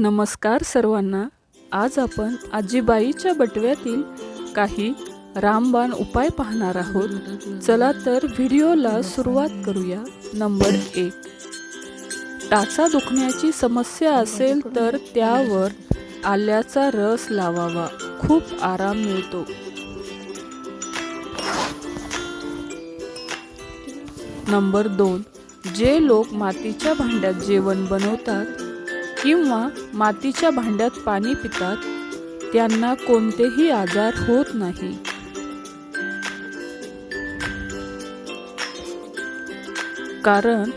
नमस्कार सर्वांना. आज आपण आजीबाईच्या बटव्यातील काही रामबाण उपाय पाहणार आहोत. चला तर व्हिडिओला सुरुवात करूया. नंबर एक. टाचा दुखण्याची समस्या असेल तर त्यावर आल्याचा रस लावावा. खूप आराम मिळतो. नंबर दोन. जे लोक मातीच्या भांड्यात जेवण बनवतात किंवा मातीच्या भांड्यात पाणी पितात त्यांना कोणतेही आजार होत नाही. कारण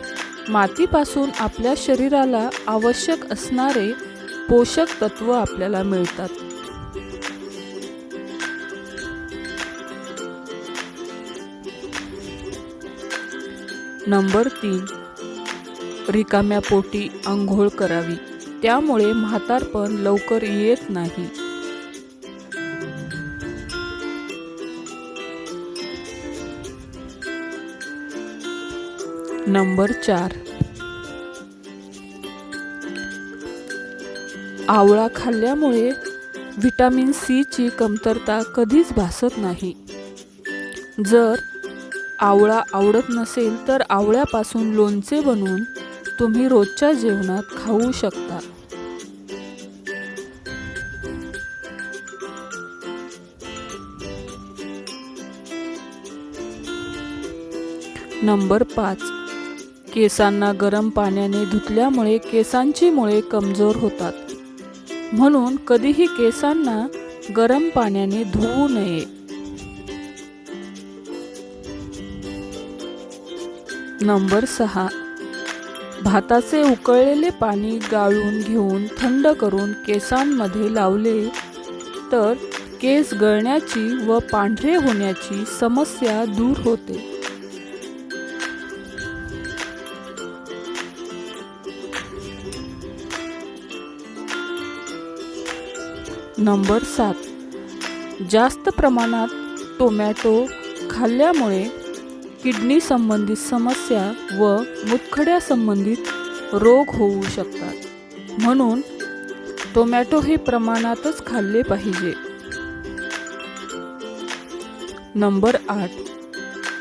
मातीपासून आपल्या शरीराला आवश्यक असणारे पोषक तत्व आपल्याला मिळतात. नंबर तीन. रिकाम्या पोटी आंघोळ करावी. त्यामुळे म्हातारपण लवकर येत नाही. नंबर चार. आवळा खाल्ल्यामुळे व्हिटॅमिन सी ची कमतरता कधीच भासत नाही. जर आवळा आवडत नसेल तर आवळ्यापासून लोणचे बनवून तुम्ही रोजच्या जेवणात खाऊ शकता. नंबर पाच. केसांना गरम पाण्याने धुतल्यामुळे केसांची मुळे कमजोर होतात. म्हणून कधीही केसांना गरम पाण्याने धुवू नये. नंबर सहा. भाताचे उकळलेले पाणी गाळून घेऊन थंड करून केसांमध्ये लावले तर केस गळण्याची व पांढरे होण्याची समस्या दूर होते. नंबर सात. जास्त प्रमाणात टोमॅटो खाल्ल्यामुळे किडनी संबंधित समस्या व मुतखड्या संबंधित रोग होऊ शकतात. म्हणून टोमॅटो हे प्रमाणातच खाल्ले पाहिजे. नंबर आठ.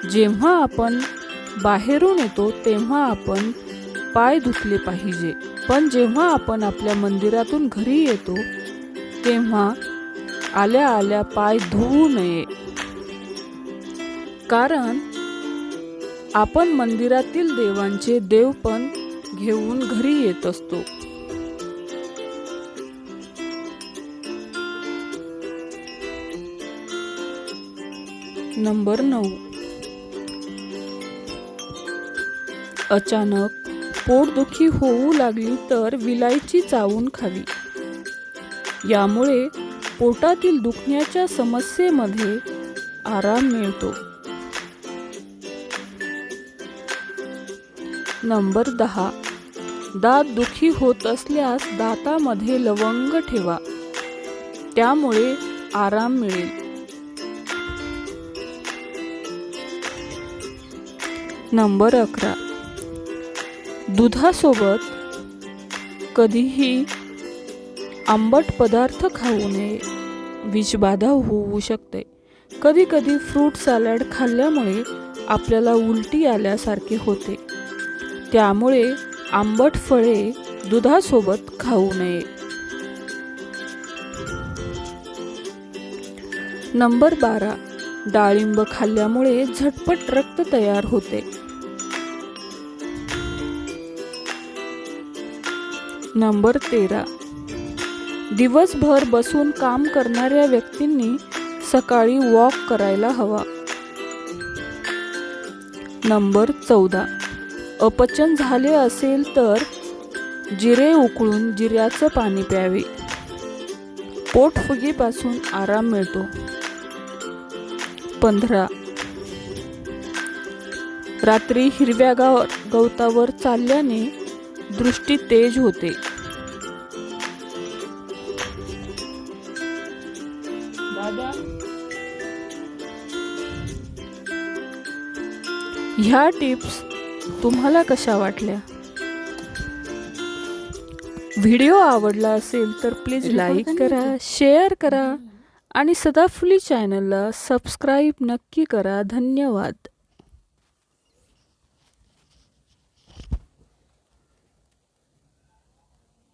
जेव्हा आपण बाहेरून येतो तेव्हा आपण पाय धुतले पाहिजे. पण जेव्हा आपण आपल्या मंदिरातून घरी येतो तेव्हा आल्या आल्या पाय धुवू नये. कारण आपण मंदिरातील देवांचे देवपण घेऊन घरी येत असतो. नंबर नऊ. अचानक पोटदुखी होऊ लागली तर विलायची चावून खावी. यामुळे पोटातील दुखण्याच्या समस्येमध्ये आराम मिळतो. नंबर दहा. दात दुखी होत असल्यास दातामध्ये लवंग ठेवा. त्यामुळे आराम मिळेल. नंबर अकरा. दुधासोबत कधीही आंबट पदार्थ खाऊ नये. विषबाधा होऊ शकते. कधी कधी फ्रूट सॅलड खाल्ल्यामुळे आपल्याला उलटी आल्यासारखे होते. त्यामुळे आंबट फळे दुधासोबत खाऊ नये. नंबर बारा. डाळिंब खाल्ल्यामुळे झटपट रक्त तयार होते. नंबर तेरा. दिवसभर बसून काम करणाऱ्या व्यक्तींनी सकाळी वॉक करायला हवा. नंबर चौदा. अपचन झाले असेल तर जिरे उकळून जिऱ्याचं पाणी प्यावे. पोटफुगीपासून आराम मिळतो. पंधरा. रात्री हिरव्या गाव गवतावर चालल्याने दृष्टी तेज होते. ह्या टिप्स तुम्हाला कशा वाटल्या? व्हिडिओ आवडला असेल तर प्लीज लाईक करा शेअर करा आणि सदाफुली चॅनलला सबस्क्राईब नक्की करा. धन्यवाद.